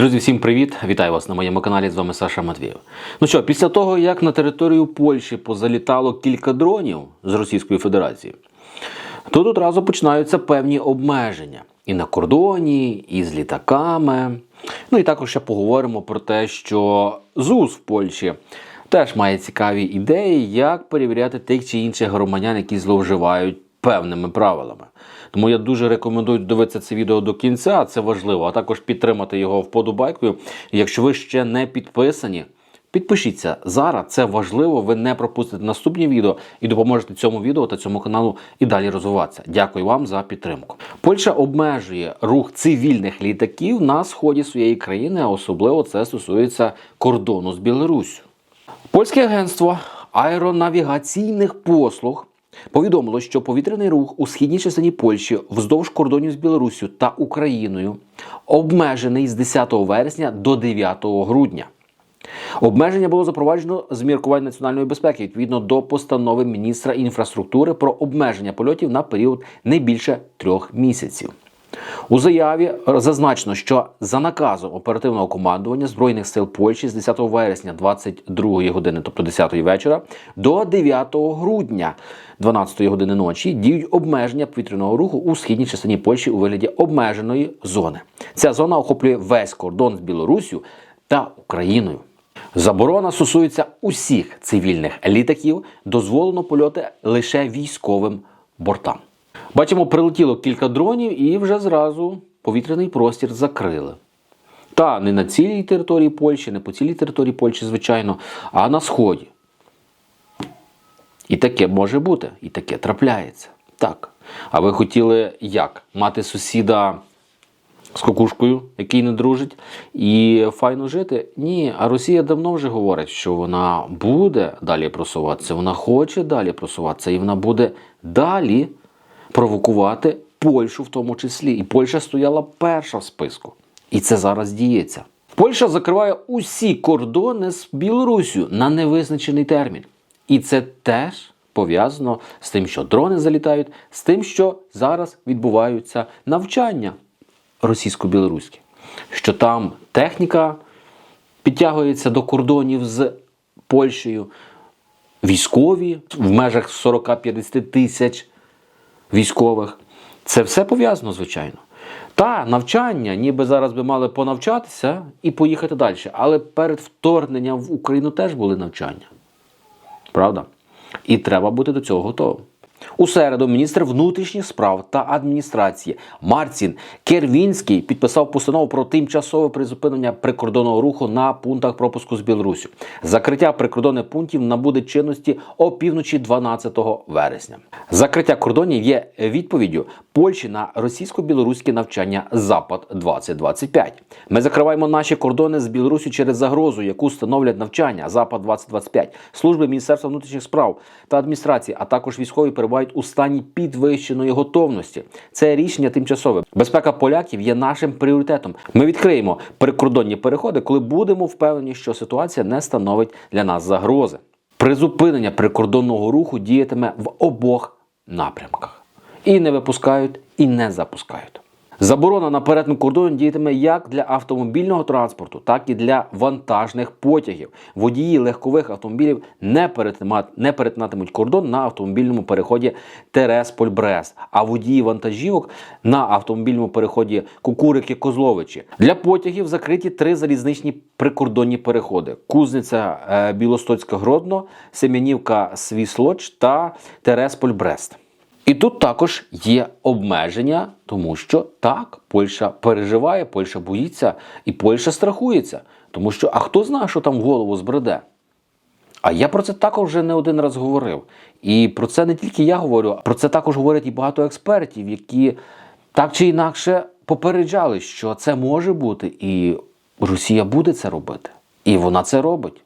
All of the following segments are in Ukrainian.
Друзі, всім привіт! Вітаю вас на моєму каналі. З вами Саша Матвієв. Ну що, після того, як на територію Польщі позалітало кілька дронів з Російської Федерації, тут одразу починаються певні обмеження і на кордоні, і з літаками. Ну і також ще поговоримо про те, що ЗУС в Польщі теж має цікаві ідеї, як перевіряти тих чи інших громадян, які зловживають певними правилами. Тому я дуже рекомендую дивитися це відео до кінця, це важливо, а також підтримати його вподобайкою. Якщо ви ще не підписані, підпишіться зараз. Це важливо. Ви не пропустите наступні відео і допоможете цьому відео та цьому каналу і далі розвиватися. Дякую вам за підтримку. Польща обмежує рух цивільних літаків на сході своєї країни, а особливо це стосується кордону з Білоруссю. Польське агентство аеронавігаційних послуг повідомило, що повітряний рух у східній частині Польщі вздовж кордонів з Білоруссю та Україною обмежений з 10 вересня до 9 грудня. Обмеження було запроваджено з міркувань національної безпеки відповідно до постанови міністра інфраструктури про обмеження польотів на період не більше трьох місяців. У заяві зазначено, що за наказом оперативного командування Збройних сил Польщі з 10 вересня 22 години, тобто 10 вечора, до 9 грудня 12 години ночі діють обмеження повітряного руху у східній частині Польщі у вигляді обмеженої зони. Ця зона охоплює весь кордон з Білоруссю та Україною. Заборона стосується усіх цивільних літаків, дозволено польоти лише військовим бортам. Бачимо, прилетіло кілька дронів і вже зразу повітряний простір закрили. Та не на цілій території Польщі, не по цілій території Польщі, звичайно, а на сході. І таке може бути, і таке трапляється. Так. А ви хотіли як? Мати сусіда з кукушкою, який не дружить, і файно жити? Ні. А Росія давно вже говорить, що вона буде далі просуватися, вона хоче далі просуватися, і вона буде далі провокувати Польщу в тому числі. І Польща стояла перша в списку. І це зараз діється. Польща закриває усі кордони з Білоруссю на невизначений термін. І це теж пов'язано з тим, що дрони залітають, з тим, що зараз відбуваються навчання російсько-білоруські, що там техніка підтягується до кордонів з Польщею, військові в межах 40-50 тисяч військових. Це все пов'язано, звичайно. Та навчання, ніби зараз би мали понавчатися і поїхати далі. Але перед вторгненням в Україну теж були навчання. Правда? І треба бути до цього готовим. У середу міністр внутрішніх справ та адміністрації Марцін Кервінський підписав постанову про тимчасове призупинення прикордонного руху на пунктах пропуску з Білорусі. Закриття прикордонних пунктів набуде чинності опівночі 12 вересня. Закриття кордонів є відповіддю Польщі на російсько-білоруське навчання Запад 2025. Ми закриваємо наші кордони з Білорусі через загрозу, яку становлять навчання Запад 2025 служби Міністерства внутрішніх справ та адміністрації, а також військові перебувають у стані підвищеної готовності. Це рішення тимчасове. Безпека поляків є нашим пріоритетом. Ми відкриємо прикордонні переходи, коли будемо впевнені, що ситуація не становить для нас загрози. Призупинення прикордонного руху діятиме в обох напрямках. І не випускають, і не запускають. Заборона на перетин кордону діятиме як для автомобільного транспорту, так і для вантажних потягів. Водії легкових автомобілів не, перетинатимуть кордон на автомобільному переході Тересполь-Брест, а водії вантажівок на автомобільному переході Кукурики-Козловичі. Для потягів закриті три залізничні прикордонні переходи: Кузниця е, Білостоцька-Гродно, Семенівка Свіслоч та Тересполь-Брест. І тут також є обмеження, тому що так, Польща переживає, Польща боїться і Польща страхується. Тому що, а хто знає, що там в голову збреде? А я про це також вже не один раз говорив. І про це не тільки я говорю, про це також говорять і багато експертів, які так чи інакше попереджали, що це може бути, і Росія буде це робити. І вона це робить.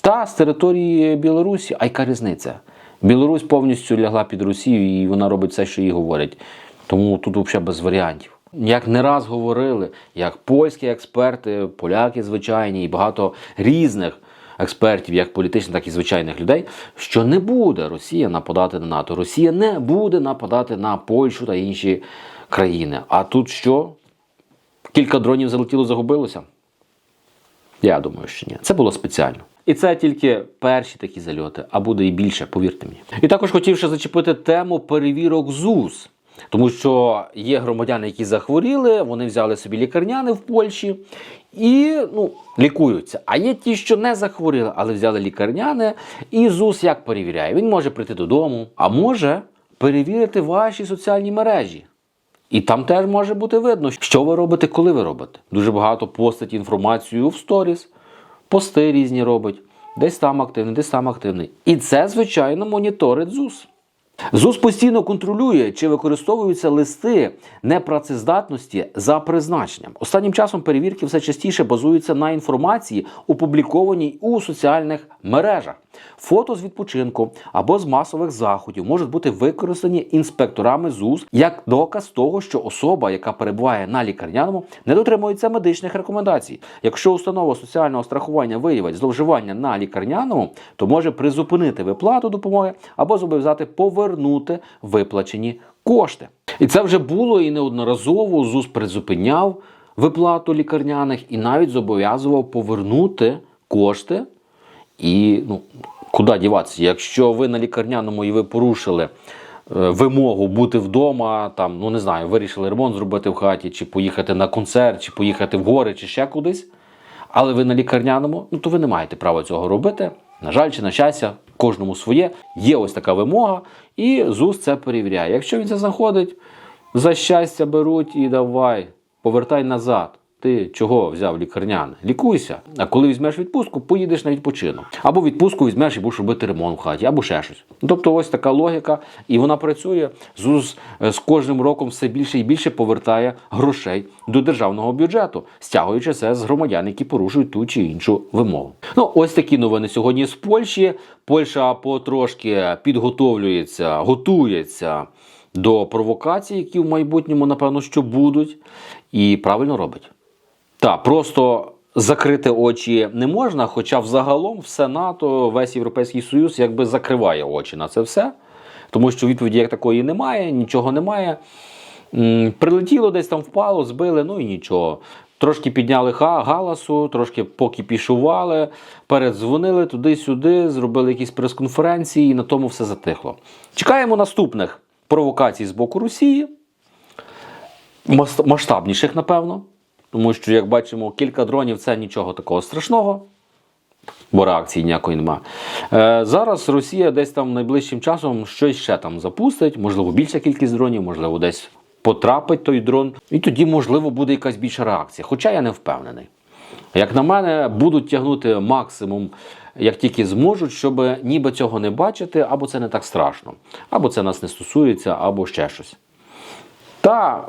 Та з території Білорусі, а яка різниця? Білорусь повністю лягла під Росію, і вона робить все, що їй говорять. Тому тут взагалі без варіантів. Як не раз говорили, як польські експерти, поляки звичайні і багато різних експертів, як політичних, так і звичайних людей, що не буде Росія нападати на НАТО. Росія не буде нападати на Польщу та інші країни. А тут що? кілька дронів залетіло, загубилося? Я думаю, що ні. Це було спеціально. І це тільки перші такі зальоти, а буде і більше, повірте мені. І також хотів ще зачепити тему перевірок ЗУЗ. Тому що є громадяни, які захворіли, вони взяли собі лікарняни в Польщі і ну, лікуються. А є ті, що не захворіли, але взяли лікарняне. І ЗУС як перевіряє? Він може прийти додому, а може перевірити ваші соціальні мережі. І там теж може бути видно, що ви робите, коли ви робите. Дуже багато постить інформацію в сторіс, пости різні робить. Десь там активний, десь там активний. І це, звичайно, моніторить ЗУС. ЗУС постійно контролює, чи використовуються листи непрацездатності за призначенням. Останнім часом перевірки все частіше базуються на інформації, опублікованій у соціальних мережах. Фото з відпочинку або з масових заходів можуть бути використані інспекторами ЗУС як доказ того, що особа, яка перебуває на лікарняному, не дотримується медичних рекомендацій. Якщо установа соціального страхування виявить зловживання на лікарняному, то може призупинити виплату допомоги або зобов'язати повернути виплачені кошти. І це вже було і неодноразово ЗУС призупиняв виплату лікарняних і навіть зобов'язував повернути кошти. І ну, куди діватися? Якщо ви на лікарняному і ви порушили е, вимогу бути вдома, там, ну не знаю, вирішили ремонт зробити в хаті, чи поїхати на концерт, чи поїхати в гори, чи ще кудись, але ви на лікарняному, ну то ви не маєте права цього робити. На жаль, чи на щастя, кожному своє. Є ось така вимога, і ЗУС це перевіряє. Якщо він це знаходить, за щастя беруть і давай, повертай назад. Ти чого взяв лікарняне? Лікуйся. А коли візьмеш відпустку, поїдеш на відпочинок. Або відпустку візьмеш і будеш робити ремонт в хаті, або ще щось. Тобто, ось така логіка, і вона працює. Е, з кожним роком все більше і більше повертає грошей до державного бюджету, стягуючи це з громадян, які порушують ту чи іншу вимогу. Ну, ось такі новини сьогодні з Польщі. Польща потрошки підготовлюється, готується до провокацій, які в майбутньому, напевно, що будуть, і правильно робить. Так, просто закрити очі не можна, хоча взагалом все НАТО, весь Європейський Союз якби закриває очі на це все, тому що відповіді як такої немає, нічого немає. Прилетіло десь там впало, збили, ну і нічого. Трошки підняли галасу, трошки покіпішували, передзвонили туди-сюди, зробили якісь прес-конференції, і на тому все затихло. Чекаємо наступних провокацій з боку Росії масштабніших, напевно. Тому що, як бачимо, кілька дронів це нічого такого страшного, бо реакції ніякої нема. Е, зараз Росія десь там найближчим часом щось ще там запустить, можливо, більша кількість дронів, можливо, десь потрапить той дрон. І тоді, можливо, буде якась більша реакція. Хоча я не впевнений. Як на мене, будуть тягнути максимум, як тільки зможуть, щоб ніби цього не бачити, або це не так страшно, або це нас не стосується, або ще щось. Та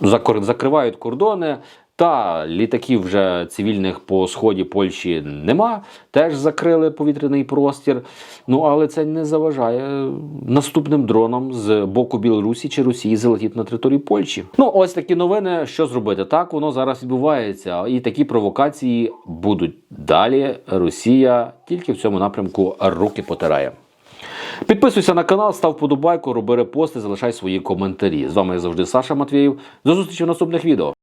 закривають кордони, та літаків вже цивільних по сході Польщі нема, теж закрили повітряний простір. Ну але це не заважає наступним дронам з боку Білорусі чи Росії залетіти на територію Польщі. Ну, ось такі новини. Що зробити? Так воно зараз відбувається, і такі провокації будуть далі. Росія тільки в цьому напрямку руки потирає. Підписуйся на канал, став подобайку, роби репости, залишай свої коментарі. З вами як завжди Саша Матвєєв. До зустрічі в наступних відео.